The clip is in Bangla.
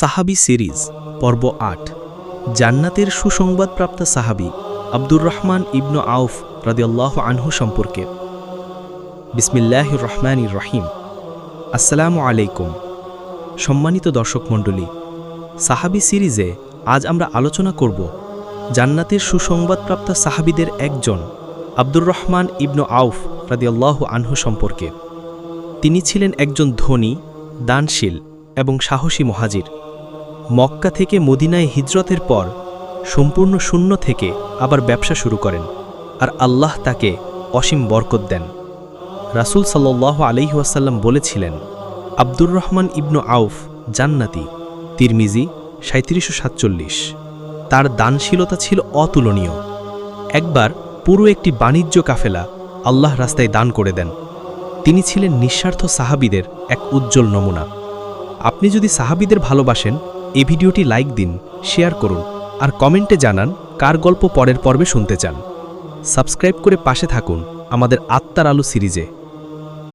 সাহাবি সিরিজ, পর্ব আট। জান্নাতের সুসংবাদপ্রাপ্ত সাহাবি আব্দুর রহমান ইবনু আউফ রাদিয়াল্লাহ আনহু সম্পর্কে। বিসমিল্লাহ রহমান রহিম আসসালামু আলাইকুম। সম্মানিত দর্শক মণ্ডলী, সাহাবি সিরিজে আজ আমরা আলোচনা করব জান্নাতের সুসংবাদপ্রাপ্ত সাহাবিদের একজন আব্দুর রহমান ইবনু আউফ রাদিয়াল্লাহ আনহু সম্পর্কে। তিনি ছিলেন একজন ধনী, দানশীল এবং সাহসী মহাজির। মক্কা থেকে মদিনায় হিজরতের পর সম্পূর্ণ শূন্য থেকে আবার ব্যবসা শুরু করেন আর আল্লাহ তাকে অসীম বরকত দেন। রাসূল সাল্লাহ আলহিহাসাল্লাম বলেছিলেন, আব্দুর রহমান ইবনু আউফ জান্নাতি, তিরমিজি সাঁত্রিশশো সাতচল্লিশ। তার দানশীলতা ছিল অতুলনীয়। একবার পুরো একটি বাণিজ্য কাফেলা আল্লাহ রাস্তায় দান করে দেন। তিনি ছিলেন নিঃস্বার্থ সাহাবিদের এক উজ্জ্বল নমুনা। আপনি যদি সাহাবিদের ভালোবাসেন এই ভিডিওটি লাইক দিন, শেয়ার করুন, আর কমেন্টে জানান কার গল্প পরের পর্বে শুনতে চান। সাবস্ক্রাইব করে পাশে থাকুন আমাদের আত্মার আলো সিরিজে।